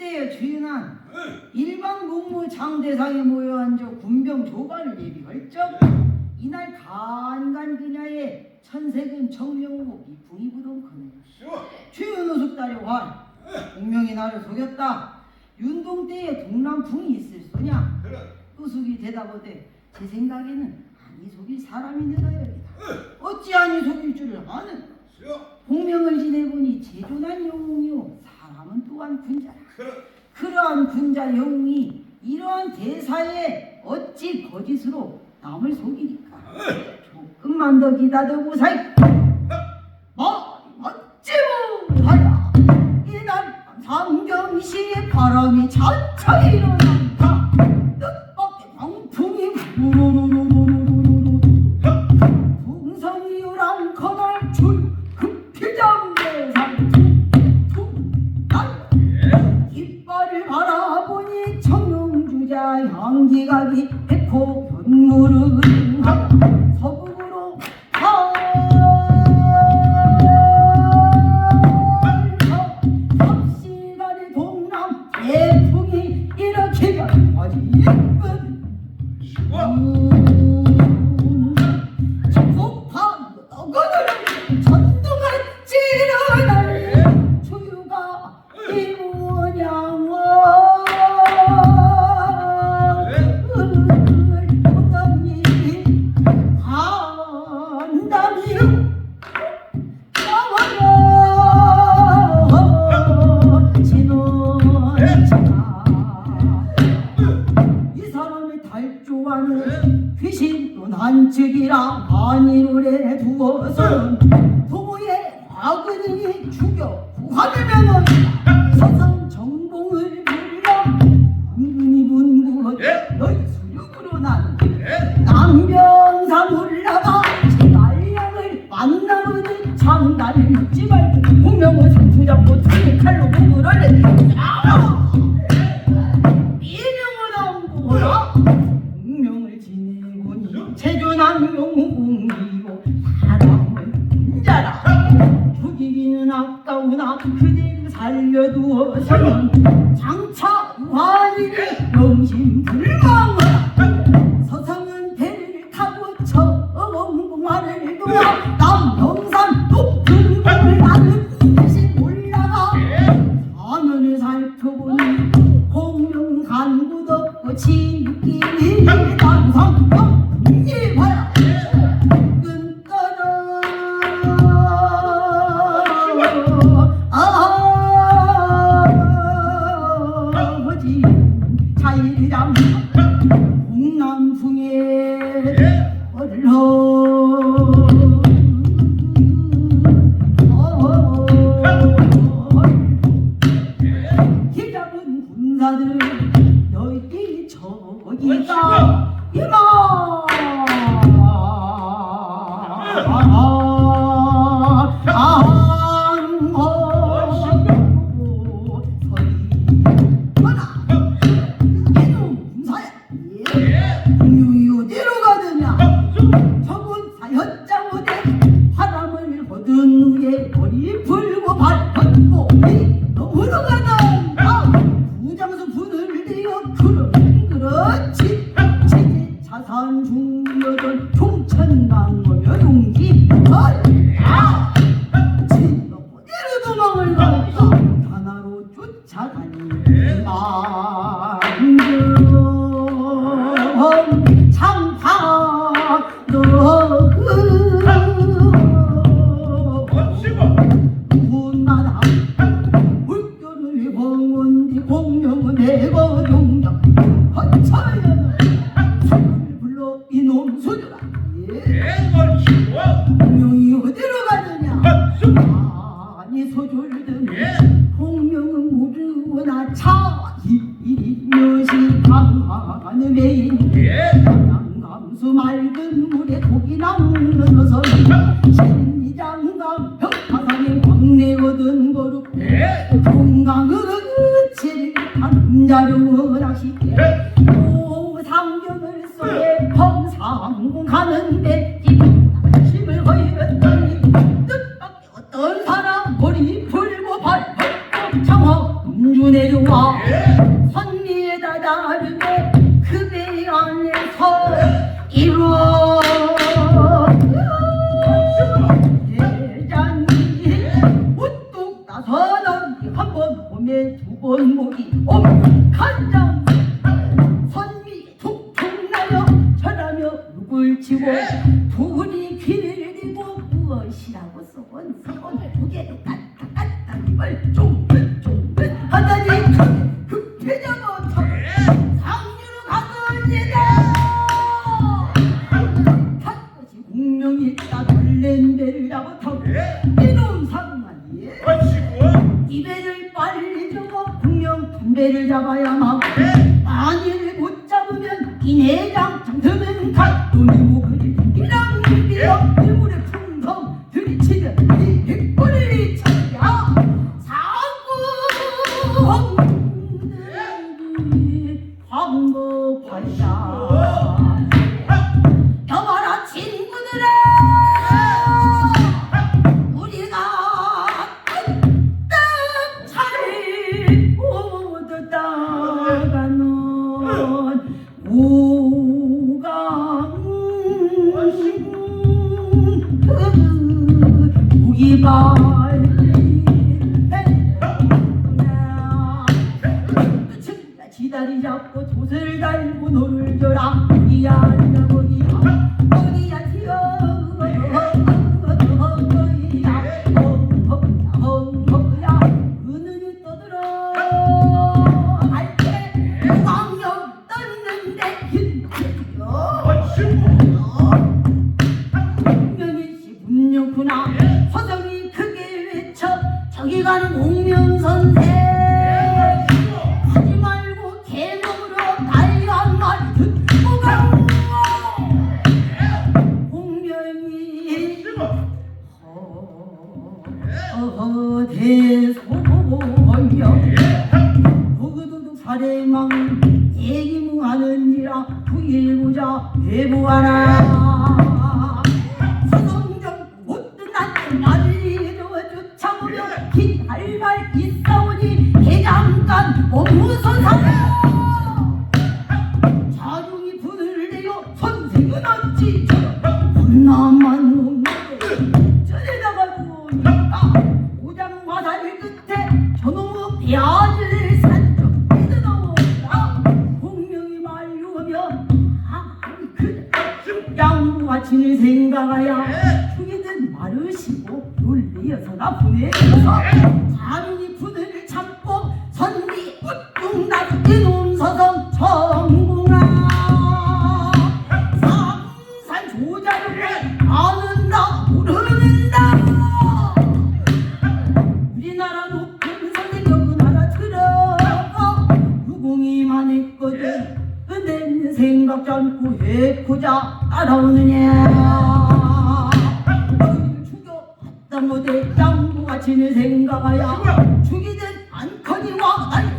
수인한 일반 문무 장 대상에 모여 앉아 군병 조반을 예비할 적 이날 간간 그녀의 천색은 청명고 비풍이 부동커네 최윤호숙 딸의 환 공명이 나를 속였다. 윤동 때에 동남풍이 있을 소냐? 의숙이 대답하되 제 생각에는 아니 속일 사람이 늘어야겠다. 어찌 아니 속일 줄을 아는 공명을 지내보니 제존한 영웅이요 사람은 또한 군자라 그러한 군자 영웅이 이러한 대사에 어찌 거짓으로 남을 속이니까? 조금만 더 기다려보 사이 뭐 어찌 못하야 이날 상경시에 바람이 차차 일어난 향기가기 백호 이라 안위를 두어서 부모의 화근이 죽여 구하려면은 서상 정봉을 불러 은근히 분구 너희 수육으로 난 남병산 올라가 제갈량을 만나보니 장단을 묻지 말고 공명을 상투 잡고 등에 칼로 싸 장차 유한이 명심 신이장감 벽화상에 광내 얻은 거룩. 동강은 제일 남자로 낚시 담배를 잡아야 막 만일을 못 잡으면 기내장 잠드는 탓 눈이 목을 자리 잡고 조세를 달고 놀더라. 이야 대소원명 무그동동 사례망 예기무하는지라 부일부자 대부하라. 수성정 못든 난 나를 쫓아보며 긴 알발 있사오니 대장간 어무선상. 자중이 분을 내어 선생은 어찌 여서나 분해여서 자민이 분을 참법 선리 우뚱나 이놈 서성 청궁아. 삼산 조자를 아는다 모르는다. 우리나라 높은 선생은 하나 들어. 유공이만 했거든. 내 생각 않고 해코자 따라오느냐. 잘못했던 무가 지는 생각하여 죽이든 않거니와 안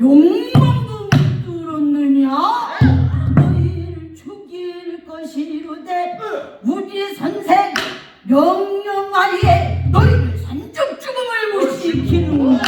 욕망도 못 들었느냐? 너희를 죽일 것이로되 우리 선생 명령하에 너희를 산적 죽음을 못 시키는구나